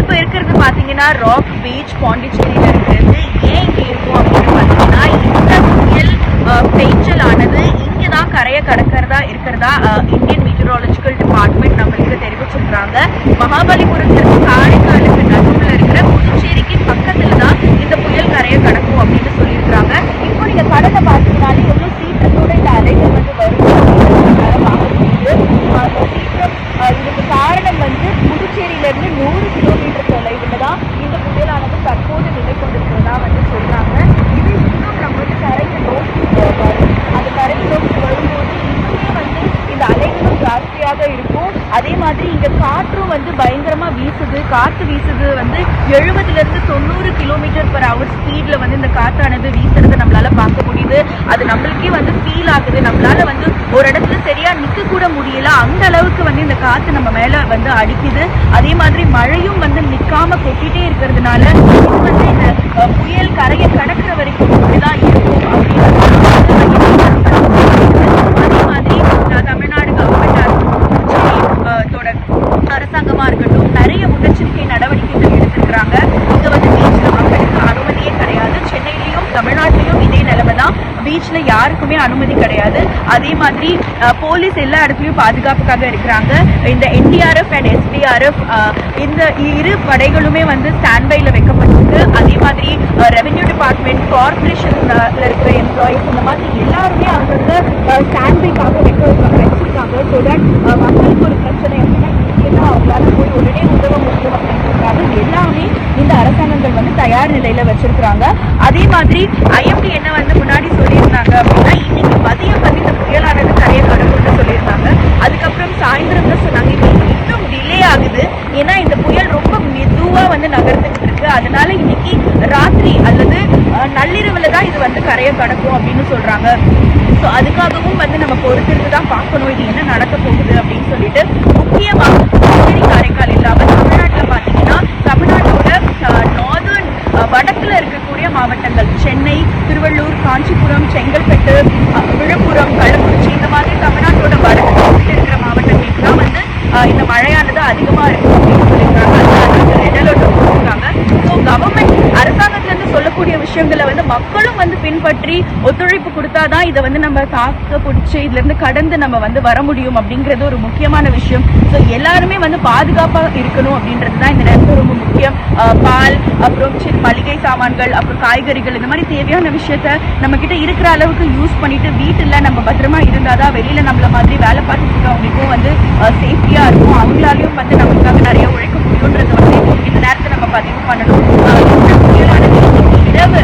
இப்போ இருக்கிறது பார்த்தீங்கன்னா ராக் பீச் பாண்டிச்சேரியில் இருக்கிறது ஏன் இங்கே இருக்கும் அப்படின்னு பார்த்தீங்கன்னா இந்த புயல் பெய்ச்சல் ஆனது இங்கே தான் கரையை கடக்கிறதா இருக்கிறதா அஹ், இந்தியன் மீட்டரலாஜிக்கல் டிபார்ட்மெண்ட் நம்மளுக்கு தெரிவிச்சிருக்காங்க மகாபலிபுரத்திற்கு காரைக்காலுக்கு நடுவுல இருக்கிற புதுச்சேரிக்கு பக்கத்துல தான் இந்த புயல் கரையை கடக்கும் அப்படின்னு சொல்லியிருக்காங்க இப்போ நீங்க கடலை பார்த்தீங்கன்னாலே எவ்வளவு சீக்கிரத்தோட இந்த அலைகள் வந்து வரும் அப்படின்னு நம்மளால பார்க்க முடியுது அஹ், இந்த சீக்கிரம் அஹ், இதுக்கு காரணம் வந்து புதுச்சேரியில இருந்து நூறு கிலோமீட்டர் தொலைவில் தான் இந்த புயலானது தற்போது நிலை கொண்டிருக்கிறதா வந்து சொல்றாங்க இது இன்னும் நம்ம வந்து கரையை நோக்கி அஹ், வரும் அந்த கரையை நோக்கி வரும்போது இன்னுமே வந்து இந்த அலைகளும் ஜாஸ்தியாக இருக்கும் அதே மாதிரி இங்க காற்றும் வந்து பயங்கரமா வீசுது காற்று வீசுது. வந்து எழுபதுல இருந்து தொண்ணூறு கிலோமீட்டர் பர் ஹவர் ஸ்பீட்ல வந்து இந்த காற்றானது வீசுறதை நம்மளால பார்க்க முடியுது. அது நம்மளுக்கே வந்து ஃபீல் ஆகுது. நம்மளால வந்து ஒரு இடத்துல சரியா நிக்க கூட முடியல. அந்த அளவுக்கு வந்து இந்த காற்று நம்ம மேல வந்து அடிக்குது. அதே மாதிரி மழையும் வந்து நிக்காம கொட்டிட்டே இருக்கிறதுனால வந்து இந்த புயல் கரையை கடக்க வரைக்கும் இப்படிதான் இருக்கும் அப்படின்னு அதே மாதிரி அஹ், தமிழ்நாடு கவர்மெண்ட் தோட அரசாங்கமா இருக்கட்டும் நிறைய முன்னெச்சரிக்கை நடவடிக்கைகள் எடுத்திருக்கிறாங்க இங்க வந்து பீச்ல மக்களுக்கு அனுமதியே கிடையாது சென்னையிலயும் தமிழ்நாட்டிலையும் இதே நிலைமை தான் பீச்ல யாருக்குமே அனுமதி கிடையாது. அதே மாதிரி போலீஸ் எல்லா இடத்துலயும் பாதுகாப்புக்காக இருக்கிறாங்க. இந்த என்டிஆர்எஃப் அண்ட் எஸ்டிஆர்எஃப் இந்த இரு படைகளுமே வந்து ஸ்டாண்ட்பைல வைக்கப்பட்டிருக்கு. அதே மாதிரி ரெவென்யூ டிபார்ட்மெண்ட் கார்பரேஷன்ல இருக்கிற எம்ப்ளாயிஸ் இந்த மாதிரி எல்லாருமே அங்கங்க வந்து பைக்காக வைக்க வச்சிருக்காங்க. ஸோ தட் மக்களுக்கு ஒரு பிரச்சனை அப்படின்னா தயார் நிலையில வச்சிருக்காங்க அதே மாதிரி ஐஎம்டி என்ன வந்து முன்னாடி சொல்லியிருந்தாங்க அப்படின்னா இன்னைக்கு மதியம் வந்து இந்த புயலானது கரையை கடக்கும்னு சொல்லியிருந்தாங்க. அதுக்கப்புறம் சாயந்தரம் தான் சொன்னாங்க. இது இன்னும் டிலே ஆகுது. ஏன்னா இந்த புயல் ரொம்ப மெதுவா வந்து நகர்ந்துட்டு இருக்கு. அதனால இன்னைக்கு ராத்திரி அல்லது அஹ், நள்ளிரவுல தான் இது வந்து கரையை கடக்கும் அப்படின்னு சொல்றாங்க. ஸோ அதுக்காகவும் வந்து காஞ்சிபுரம் செங்கல்பட்டு விழுப்புரம் கள்ளக்குறிச்சி இந்த மாதிரி தமிழ்நாட்டோட வடக்கு இருக்கிற மாவட்டங்களுக்கு தான் வந்து இந்த மழையானது அதிகமாக இருக்கும் அப்படின்னு சொல்லியிருக்காங்க. அதனால ரெட் அலர்ட் ஸோ கவர்மெண்ட் அரசாங்கத்துல இருந்து சொல்லக்கூடிய விஷயங்களை வந்து மக்களும் வந்து பின்பற்றி ஒத்துழைப்பு கொடுத்தாதான் இதை வந்து நம்ம தாக்க பிடிச்சி இதுல இருந்து கடந்து நம்ம வந்து வர முடியும் அப்படிங்கிறது ஒரு முக்கியமான விஷயம். ஸோ எல்லாருமே வந்து பாதுகாப்பாக இருக்கணும் அப்படின்றது தான் இந்த நேரத்தில் ரொம்ப முக்கியம். பால் அப்புறம் சின்ன மளிகை சாமான்கள் அப்புறம் காய்கறிகள் இந்த மாதிரி தேவையான விஷயத்த நம்ம கிட்ட இருக்கிற அளவுக்கு யூஸ் பண்ணிட்டு வீட்டில் நம்ம பத்திரமா இருந்தாதான் வெளியில நம்மள மாதிரி வேலை பார்த்துட்டு இருக்கவங்களுக்கும் வந்து சேஃப்டியா இருக்கும். அவங்களாலையும் வந்து நம்மளுக்காக நிறைய உழைக்க முடியுன்றது வந்து இந்த நேரத்தை நம்ம பதிவு பண்ணணும். இரவு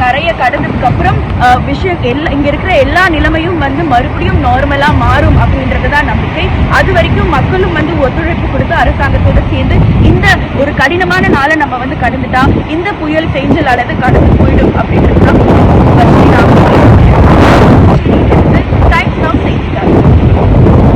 கரையை கடந்ததுக்கு அப்புறம் விஷயம் எல்லா இங்க இருக்கிற எல்லா நிலைமையும் வந்து மறுபடியும் நார்மலா மாறும் அப்படின்றது தான் நம்பிக்கை. அது வரைக்கும் மக்களும் வந்து ஒத்துழைப்பு கொடுத்து அரசாங்கத்தோட சேர்ந்து இந்த ஒரு கடினமான நாளை நம்ம வந்து கடந்துட்டா இந்த புயல் செஞ்சல் அளவு கடந்து போயிடும் அப்படின்றது